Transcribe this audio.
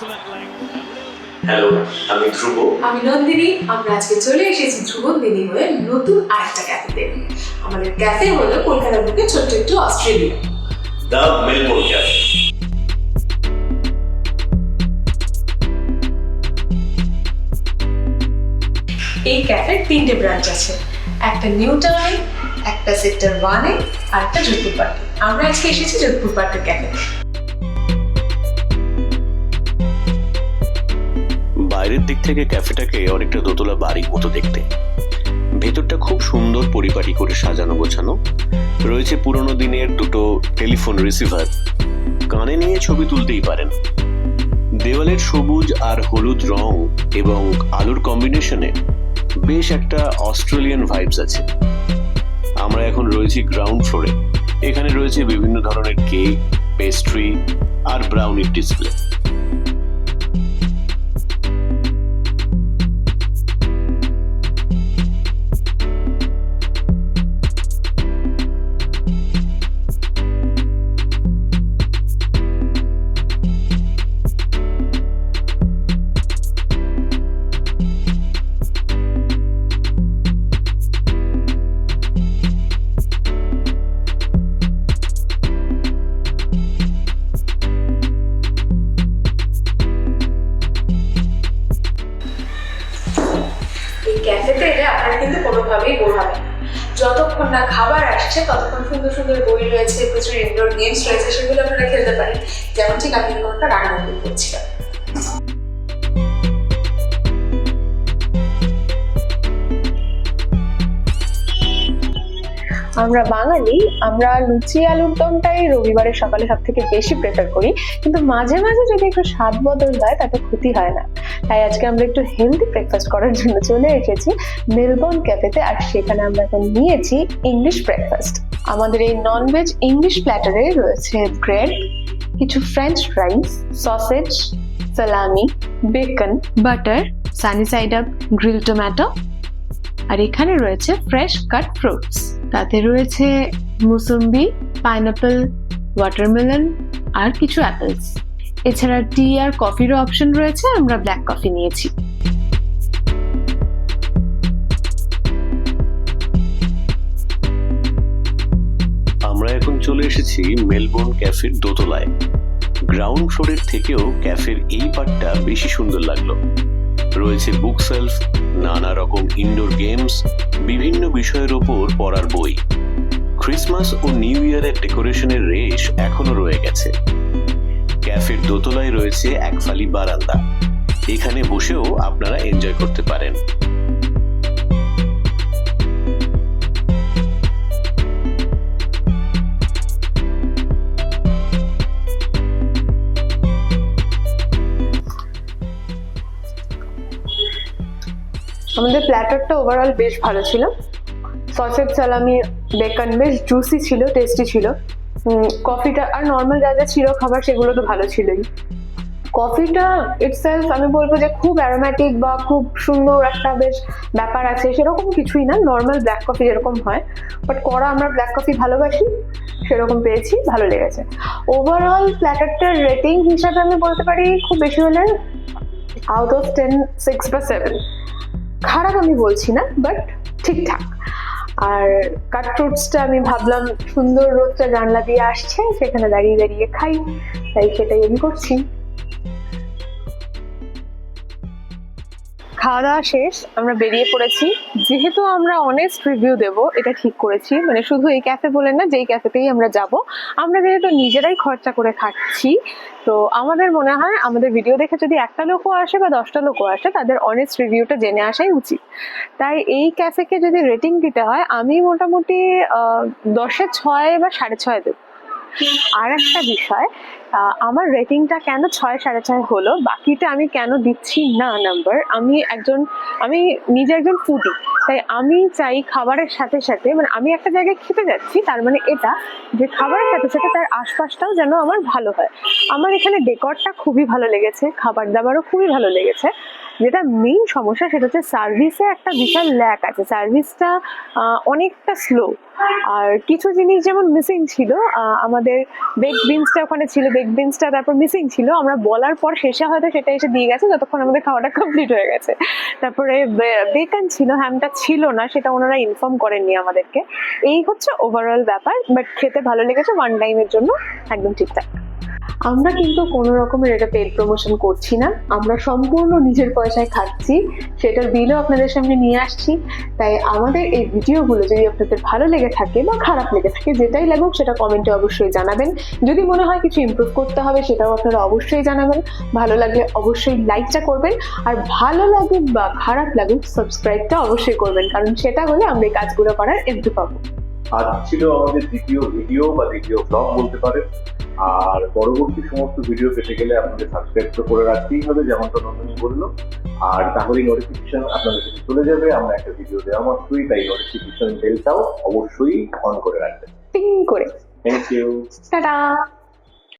Hello আমি ধ্রুব। আমি নন্দিনী আমরা আজকে চলে এসেছি ধ্রুবন দিদি হয়ে নতুন আরেকটা ক্যাফেতে। আমাদের ক্যাফে হলো কলকাতার বুকে ছোট্ট একটু অস্ট্রেলিয়া। দ্য মেলবোর্ন ক্যাফে এই ক্যাফের তিনটে ব্রাঞ্চ আছে। একটা নিউ টাউনে একটা সেক্টর ওয়ানে আর একটা যোধপুর পার্কে আমরা আজকে এসেছি যোধপুর পার্কের ক্যাফেতে। বাইরের দিক থেকে ক্যাফেটাকে অনেকটা দোতলা বাড়ির মতো দেখতে। ভেতরটা খুব সুন্দর পরিপাটি করে সাজানো গোছানো। রয়েছে পুরনো দিনের দুটো টেলিফোন রিসিভার। কানে নিয়ে ছবি তুলতেই পারেন। দেওয়ালের সবুজ আর হলুদ রং এবং আলোর কম্বিনেশনে বেশ একটা অস্ট্রেলিয়ান ভাইবস আছে। আমরা এখন রয়েছি গ্রাউন্ড ফ্লোরে এখানে রয়েছে বিভিন্ন ধরনের কেক পেস্ট্রি আর ব্রাউনির ডিসপ্লে ক্যাফেতে এলে আপনারা কিন্তু কোনোভাবেই বোর হবেন। যতক্ষণ না খাবার আসছে, ততক্ষণ সুন্দর সুন্দর বই রয়েছে, প্রচুর ইনডোর গেমস রয়েছে, সেগুলো আপনারা খেলতে পারেন যেমন ঠিক আমি কোনোটা রান্না করছিলাম আমরা বাঙালি, আমরা লুচি আলুর দমটাই রবিবারের সকালে সব থেকে বেশি প্রেফার করি। কিন্তু মাঝে মাঝে যদি একটু স্বাদ বদল হয় তাতে ক্ষতি হয় না। তাই আজকে আমরা একটু হেলদি ব্রেকফাস্ট করার জন্য চলে এসেছি মেলবোর্ন ক্যাফেতে আর সেখানে আমরা এখন নিয়েছি ইংলিশ ব্রেকফাস্ট আমাদের এই ননভেজ ইংলিশ প্ল্যাটারে রয়েছে ব্রেড কিছু French fries sausage salami bacon butter sunny side up grill tomato আর এখানে রয়েছে ফ্রেশ কাট ফ্রুটস তাতে রয়েছে মুসম্বি, পাইনাপেল, ওয়াটারমেলন আর কিছু অ্যাপেলস। এছাড়া টি আর কফিরও অপশন রয়েছে, আমরা ব্ল্যাক কফি নিয়েছি। আমরা এখন চলে এসেছি মেলবোর্ন ক্যাফের দোতলায়। গ্রাউন্ড ফ্লোরের থেকেও ক্যাফের এই পার্টটা বেশি সুন্দর লাগল। রয়েছে বুক সেলফ নানা রকম ইনডোর গেমস বিভিন্ন বিষয়ের ওপর পড়ার বই। ক্রিসমাস ও নিউ ইয়ারের ডেকোরেশনের রেশ এখনও রয়ে গেছে। ক্যাফের দোতলায় রয়েছে এক ফালি বারান্দা। এখানে বসেও আপনারা এনজয় করতে পারেন। আমাদের প্ল্যাটারটা ওভারঅল বেশ ভালো ছিল। সসেজ সালামি বেকন বেশ জুসি ছিল টেস্টি ছিল। কফিটা আর নর্মাল যা যা ছিল খাবার, সেগুলো তো ভালো ছিলই। কফিটা ইটসেলফ আমি বলব যে খুব অ্যারোম্যাটিক বা খুব সুন্দর একটা বেশ ব্যাপার আছে, সেরকম কিছুই না। নর্মাল ব্ল্যাক কফি যেরকম হয় বাট করা আমরা ব্ল্যাক কফি ভালোবাসি, সেরকম পেয়েছি, ভালো লেগেছে। ওভারঅল প্ল্যাটারটার রেটিং হিসাবে আমি বলতে পারি খুব বেশি হলে আউট অফ টেন সিক্স বা সেভেন খারাপ আমি বলছি না বাট ঠিকঠাক। আর কাট ফ্রুটসটা আমি ভাবলাম সুন্দর রোদটা জানলা দিয়ে আসছে, সেখানে দাঁড়িয়ে দাঁড়িয়ে খাই, তাই সেটাই আমি করছি। খাওয়া দাওয়া শেষ, আমরা বেরিয়ে পড়েছি। যেহেতু আমরা অনেস্ট রিভিউ দেব, এটা ঠিক করেছি। মানে শুধু এই ক্যাফে বলে না, যেই ক্যাফেতেই আমরা যাব। আমরা যেহেতু নিজেরাই খরচা করে খাচ্ছি, তো আমাদের মনে হয় আমাদের ভিডিও দেখে যদি একটা লোকও আসে বা দশটা লোকও আসে, তাদের অনেস্ট রিভিউটা জেনে আসাই উচিত। তাই এই ক্যাফেকে যদি রেটিং দিতে হয়, আমি মোটামুটি দশে ছয় বা সাড়ে ছয় দেব। আর একটা বিষয় আমার রেটিংটা কেন ছয় সাড়ে ছয় হলো? বাকিটা আমি কেন দিচ্ছি না নাম্বার আমি একজন, আমি নিজে একজন ফুডি তাই আমি চাই খাবারের সাথে সাথে মানে আমি একটা জায়গায় খেতে যাচ্ছি, তার মানে এটা, যে খাবারের সাথে সাথে তার আশপাশটাও যেন আমার ভালো হয়। আমার এখানে ডেকরটা খুবই ভালো লেগেছে, খাবার দাবারও খুবই ভালো লেগেছে। যেটা মেইন সমস্যা সেটা হচ্ছে সার্ভিসে একটা বিশাল ল্যাক আছে। সার্ভিসটা অনেকটা স্লো আর কিছু জিনিস যেমন মিসিং ছিল আমাদের বেক বিনসটা ওখানে ছিল বেক বিনসটা তারপর মিসিং ছিল। আমরা বলার পর শেষে হয়তো সেটা এসে দিয়ে গেছে, যতক্ষণ আমাদের খাওয়াটা কমপ্লিট হয়ে গেছে। তারপরে বেকন ছিল হ্যামটা ছিল না, সেটা ওনারা ইনফর্ম করেননি আমাদেরকে। এই হচ্ছে ওভারঅল ব্যাপার বাট খেতে ভালো লেগেছে ওয়ান টাইমের জন্য একদম ঠিকঠাক। আমরা কিন্তু কোনো রকমের এটা পেড প্রমোশন করছি না। আমরা সম্পূর্ণ নিজের পয়সায় খাচ্ছি, সেটার বিলও আপনাদের সামনে নিয়ে আসছি। তাই আমাদের এই ভিডিওগুলো যদি আপনাদের ভালো লেগে থাকে বা খারাপ লেগে থাকে, যেটাই লাগুক সেটা কমেন্টে অবশ্যই জানাবেন। যদি মনে হয় কিছু ইমপ্রুভ করতে হবে সেটাও আপনারা অবশ্যই জানাবেন। ভালো লাগলে অবশ্যই লাইকটা করবেন। আর ভালো লাগুক বা খারাপ লাগুক সাবস্ক্রাইবটা অবশ্যই করবেন। কারণ সেটা হলে আমরা এই কাজগুলো করার এমপি পাবো। আজ ছিল আমাদের দ্বিতীয় ভিডিও বা দ্বিতীয় ব্লগ বলতে পারেন। আর পরবর্তী সমস্ত ভিডিও পেতে গেলে আপনাদের সাবস্ক্রাইব তো করে রাখতেই হবে যেমনটা নন্দনী বলল। আর তাহলেই নোটিফিকেশন আপনাদের কাছে চলে যাবে আমরা একটা ভিডিও দেওয়া মাত্রই তাই নোটিফিকেশন বেলটাও অবশ্যই অন করে রাখবেন। টিং করে। Thank you tata